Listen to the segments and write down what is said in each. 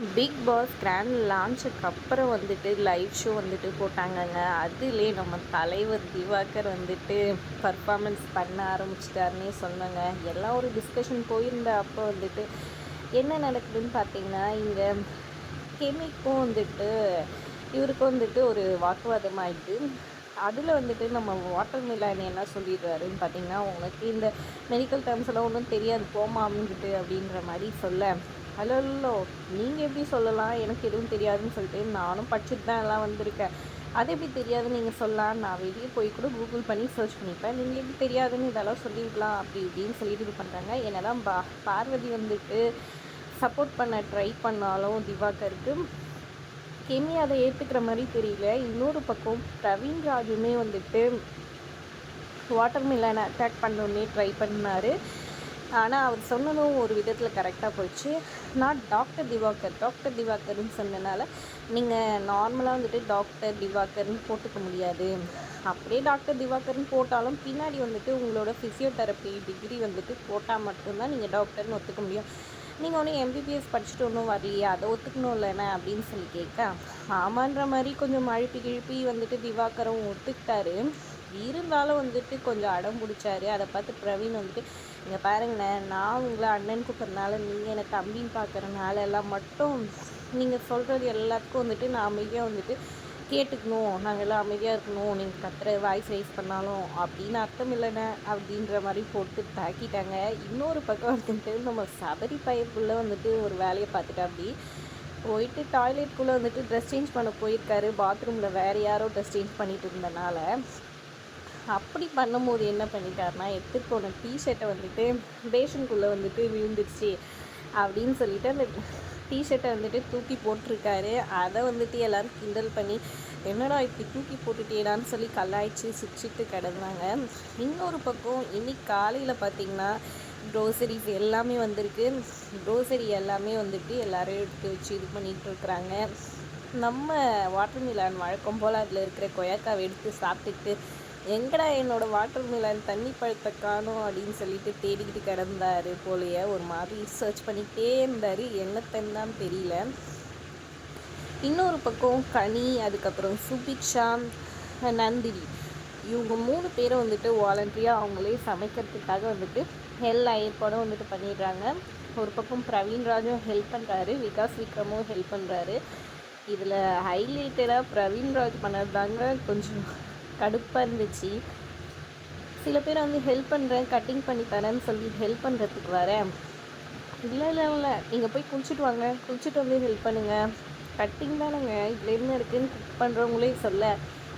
Big pass grand லான்ச்சுக்கு அப்புறம் வந்துட்டு live show வந்துட்டு போட்டாங்கங்க. அதுலேயே நம்ம தலைவர் திவாகர் வந்துட்டு பர்ஃபார்மன்ஸ் பண்ண ஆரம்பிச்சிட்டாருன்னே சொன்னாங்க. எல்லாம் ஒரு டிஸ்கஷன் போயிருந்த அப்போ வந்துட்டு என்ன நடக்குதுன்னு பார்த்தீங்கன்னா இங்கே கெமிக்கும் வந்துட்டு இவருக்கும் வந்துட்டு ஒரு வாக்குவாதம் ஆகிட்டு அதில் வந்துட்டு நம்ம வாட்டர் மிலான் என்ன சொல்லிடுறாருன்னு பார்த்தீங்கன்னா உனக்கு இந்த மெடிக்கல் டேர்ம்ஸ் எல்லாம் ஒன்றும் தெரியாது போமா அப்படின்ட்டு அப்படின்ற மாதிரி சொல்ல ஹலோ நீங்கள் எப்படி சொல்லலாம்? எனக்கு எதுவும் தெரியாதுன்னு சொல்லிட்டு நானும் படிச்சுட்டு தான் எல்லாம் வந்திருக்கேன். அது எப்படி தெரியாதுன்னு நீங்கள் சொல்லலாம். நான் வெளியே போய் கூட கூகுள் பண்ணி சர்ச் பண்ணிப்பேன். நீங்கள் எப்படி தெரியாதுன்னு இதெல்லாம் சொல்லிடலாம் அப்படி இப்படின்னு சொல்லிட்டு இது பண்ணுறாங்க என்னதான் பா பார்வதி வந்துட்டு சப்போர்ட் பண்ண ட்ரை பண்ணாலும் திவாகருக்கு கெமி அதை ஏற்றுக்கிற மாதிரி தெரியல. இன்னொரு பக்கம் பிரவீன் ராஜுமே வந்துட்டு வாட்டர் மில்லனை அட்டாக் பண்ணோன்னே ட்ரை பண்ணார். ஆனால் அவர் சொன்னதும் ஒரு விதத்தில் கரெக்டாக போயிடுச்சு நான் டாக்டர் திவாகர். டாக்டர் திவாகர்னு சொன்னனால நீங்கள் நார்மலாக வந்துட்டு டாக்டர் திவாகர்னு போட்டுக்க முடியாது. அப்படியே டாக்டர் திவாகர்னு போட்டாலும் பின்னாடி வந்துட்டு உங்களோட ஃபிசியோதெரப்பி டிகிரி வந்துட்டு போட்டால் மட்டும்தான் நீங்கள் டாக்டர்னு ஒத்துக்க முடியும். நீங்கள் ஒன்றும் எம்பிபிஎஸ் படிச்சுட்டு ஒன்றும் வரலையே அதை ஒத்துக்கணும் இல்லைண்ணே அப்படின்னு சொல்லி கேட்க ஆமான்ற மாதிரி கொஞ்சம் அழுப்பி கிழப்பி வந்துட்டு திவாகரும் ஒத்துக்கிட்டாரு. இருந்தாலும் வந்துட்டு கொஞ்சம் அடம் பிடிச்சாரு. அதை பார்த்து பிரவீன் வந்துட்டு இங்கே பாருங்கண்ணே நான் உங்களை அண்ணன் கூப்பிட்றதுனால நீங்கள் என்னை தம்பின்னு பார்க்குறனால எல்லாம் மட்டும் நீங்கள் சொல்கிறது எல்லாத்துக்கும் வந்துட்டு நான் அமைதியாக வந்துட்டு கேட்டுக்கணும். நாங்கள் எல்லாம் அமைதியாக இருக்கணும். நீங்கள் கத்துற வாய்ஸ் ரைஸ் பண்ணாலும் அப்படின்னு அர்த்தம் இல்லைண்ணே அப்படின்ற மாதிரி போட்டு தாக்கிட்டாங்க. இன்னொரு பக்கம் வந்துட்டு நம்ம சபரி பயிர்க்குள்ளே வந்துட்டு ஒரு வேலையை பார்த்துட்டு அப்படி போயிட்டு டாய்லெட்குள்ளே வந்துட்டு ட்ரெஸ் சேஞ்ச் பண்ண போயிருக்காரு. பாத்ரூமில் வேறு யாரோ ட்ரெஸ் சேஞ்ச் பண்ணிட்டு இருந்தனால அப்படி பண்ணும்போது என்ன பண்ணிட்டாருனா எடுத்துகிட்டு போன டிஷர்ட்டை வந்துட்டு பேஷனுக்குள்ளே வந்துட்டு விழுந்துருச்சு அப்படின்னு சொல்லிட்டு அந்த டிஷர்ட்டை வந்துட்டு தூக்கி போட்டிருக்காரு. அதை வந்துட்டு எல்லோரும் கிண்டல் பண்ணி என்னடா இப்படி தூக்கி போட்டுட்டேடான்னு சொல்லி கல்லாய்ச்சி சுற்றிட்டு கிடந்தாங்க. இன்னொரு பக்கம் இன்னைக்கு காலையில் பார்த்திங்கன்னா க்ரோசரிஸ் எல்லாமே வந்திருக்கு. க்ரோசரி எல்லாமே வந்துட்டு எல்லோரும் எடுத்து வச்சு இது பண்ணிகிட்டு இருக்கிறாங்க. நம்ம வாட்டர் மிலான் வழக்கம் போல் அதில் இருக்கிற கொயக்காவை எடுத்து சாப்பிட்டுட்டு எங்கடா என்னோடய வாட்டர் மிலன் தண்ணி பழத்தை காணும் அப்படின்னு சொல்லிட்டு தேடிக்கிட்டு கிடந்தாரு போலயே. ஒரு மாதிரி சர்ச் பண்ணிக்கிட்டே இருந்தார். என்னத்தன்னு தெரியல. இன்னொரு பக்கம் கனி அதுக்கப்புறம் சுபிக்ஷா நந்தினி. இவங்க மூணு பேரும் வந்துட்டு வாலண்டரியாக அவங்களே சமைக்கிறதுக்காக வந்துட்டு எல்லா ஏற்பாடும் வந்துட்டு பண்ணிடுறாங்க. ஒரு பக்கம் பிரவீன் ராஜும் ஹெல்ப் பண்ணுறாரு விகாஸ் விக்ரமும் ஹெல்ப் பண்ணுறாரு இதில் ஹைலைட்டடாக பிரவீன் ராஜ் பண்ணது தாங்க கொஞ்சம் கடுப்பாக இருந்துச்சு. சில பேர் வந்து ஹெல்ப் பண்ணுறேன் கட்டிங் பண்ணி தரேன்னு சொல்லி ஹெல்ப் பண்ணுறதுக்கு வரேன் இல்லை இல்லை இல்லை. நீங்கள் போய் குளிச்சுட்டு வாங்க. குளிச்சுட்டு வந்து ஹெல்ப் பண்ணுங்கள் கட்டிங் தானேங்க. இதில் என்ன இருக்குதுன்னு குக் பண்ணுறவங்களே சொல்ல.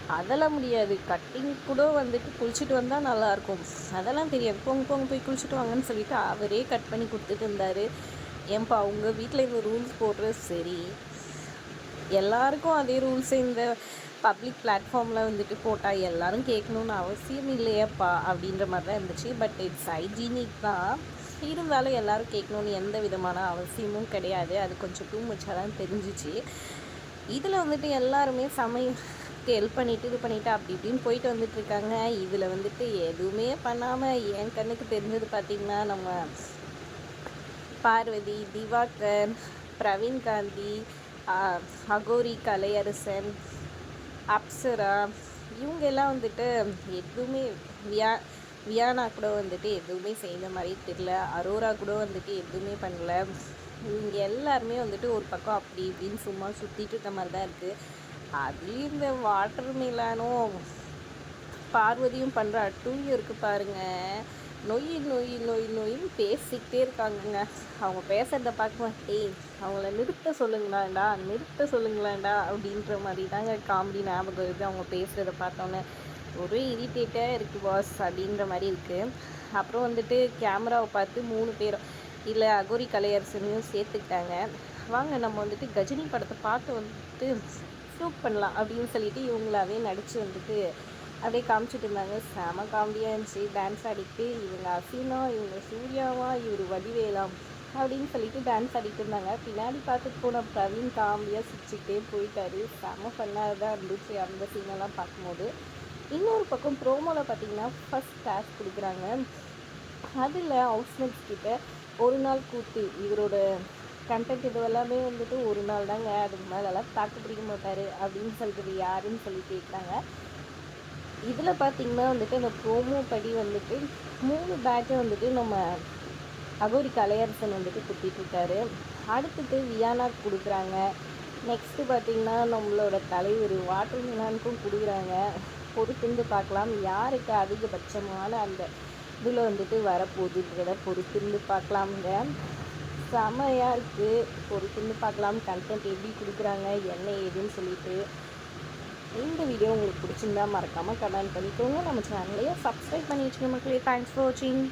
அதெல்லாம் முடியாது. கட்டிங் கூட வந்துட்டு குளிச்சுட்டு வந்தால் நல்லாயிருக்கும். அதெல்லாம் தெரியாது. போங்க போங்க போய் குளிச்சுட்டு வாங்கன்னு சொல்லிட்டு அவரே கட் பண்ணி கொடுத்துட்டு இருந்தார். ஏன்பா அவங்க வீட்டில் இந்த ரூல்ஸ் போடுறது சரி? எல்லாருக்கும் அதே ரூல்ஸை இந்த பப்ளிக் பிளாட்ஃபார்மில் வந்துட்டு போட்டால் எல்லோரும் கேட்கணுன்னு அவசியம் இல்லையாப்பா அப்படின்ற மாதிரி தான் இருந்துச்சு. பட் இட்ஸ் ஹைஜீனிக் தான். இருந்தாலும் எல்லோரும் கேட்கணுன்னு எந்த விதமான அவசியமும் கிடையாது. அது கொஞ்சம் டூ மச்சாக தான் தெரிஞ்சிச்சு. இதில் வந்துட்டு எல்லாருமே சமையல் ஹெல்ப் பண்ணிவிட்டு இது பண்ணிவிட்டு அப்படி இப்படின்னு போயிட்டு வந்துட்டுருக்காங்க இதில் வந்துட்டு எதுவுமே பண்ணாமல் என் கண்ணுக்கு தெரிஞ்சது பார்த்திங்கன்னா நம்ம பார்வதி திவாகர் பிரவீன் காந்தி அகோரி கலையரசன் அப்சரா. இவங்க எல்லாம் வந்துட்டு எதுவுமே வியா வியானா கூட வந்துட்டு எதுவுமே செய்த மாதிரி தெரில அரோரா கூட வந்துட்டு எதுவுமே பண்ணல. இவங்க எல்லாருமே வந்துட்டு ஒரு பக்கம் அப்படி இப்படின்னு சும்மா சுற்றிட்டு இருக்க மாதிரி தான் இருக்குது அதுலேயும் இந்த வாட்டர் மிலானும் பார்வதியும் பண்ணுற அட்டூழியம் இருக்குது பாருங்கள் நொய் நொய் நொய் நொயின்னு பேசிக்கிட்டே இருக்காங்கங்க. அவங்க பேசுகிறத பார்க்க டேய் அவங்கள நிறுத்த சொல்லுங்களாண்டா நிறுத்த சொல்லுங்களாண்டா அப்படின்ற மாதிரி தாங்க காமெடி ஞாபகம் இருக்குது அவங்க பேசுகிறத பார்த்தோன்னே. ஒரே இரிட்டேட்டாக இருக்குது பாஸ் அப்படின்ற மாதிரி இருக்குது அப்புறம் வந்துட்டு கேமராவை பார்த்து மூணு பேரும் இல்லை அகோரி கலையரசனையும் சேர்த்துக்கிட்டாங்க. வாங்க நம்ம வந்துட்டு கஜினி படத்தை பார்த்து வந்துட்டு ப்ரூவ் பண்ணலாம் அப்படின்னு சொல்லிட்டு இவங்களாவே நடித்து வந்துட்டு அப்படியே காமிச்சிட்டு இருந்தாங்க. செம காமெடியாக இருந்துச்சு. டான்ஸ் ஆடிட்டு இவங்க அசினா இவங்க சூர்யாவா இவர் வடிவேலாம் அப்படின்னு சொல்லிட்டு டான்ஸ் ஆடிட்டு இருந்தாங்க. பின்னாடி பார்த்துட்டு போன பிரவீன் காமெடியாக சிரிச்சுக்கிட்டே போயிட்டாரு. செம ஃபன்னாக தான் இருந்துச்சு அந்த சீனெல்லாம் பார்க்கும்போது. இன்னொரு பக்கம் ப்ரோமோவில் பார்த்தீங்கன்னா ஃபஸ்ட் கேஷ் கொடுக்குறாங்க. அதில் ஹவுஸ்மேட்ஸ் கிட்ட ஒரு நாள் கூத்து இவரோட கண்டென்ட் இது எல்லாமே வந்துட்டு ஒரு நாள் தாங்க அதுக்கு மேலெல்லாம் தாக்கு பிடிக்க மாட்டார் அப்படின்னு சொல்லிட்டு யாருன்னு சொல்லி கேட்குறாங்க இதில் பார்த்தீங்கன்னா வந்துட்டு அந்த ப்ரோமோ படி வந்துட்டு மூணு பேக்கை வந்துட்டு நம்ம அகோரி கலையரசன் வந்துட்டு குத்திட்டுருக்காரு அடுத்தது வியானாக்கு கொடுக்குறாங்க. நெக்ஸ்ட்டு பார்த்தீங்கன்னா நம்மளோட தலைவர் வாட்டர் மிலானுக்கும் கொடுக்குறாங்க. பொறுத்திருந்து பார்க்கலாம் யாருக்கு அதிகபட்சமான அந்த இதில் வந்துட்டு வரப்போகுதுன்றத பொறுத்திருந்து பார்க்கலாம்ங்க செமையாக இருக்குது பொறுத்திருந்து பார்க்கலாம் கண்டென்ட் எப்படி கொடுக்குறாங்க என்ன ஏதுன்னு சொல்லிட்டு. இந்த வீடியோ உங்களுக்கு பிடிச்சிருந்தா மறக்காமல் கமெண்ட் பண்ணிக்கோங்க. நம்ம சேனலையே சப்ஸ்கிரைப் பண்ணி வச்சுக்கோங்க மக்களே. தேங்க்ஸ் ஃபார் வாட்சிங்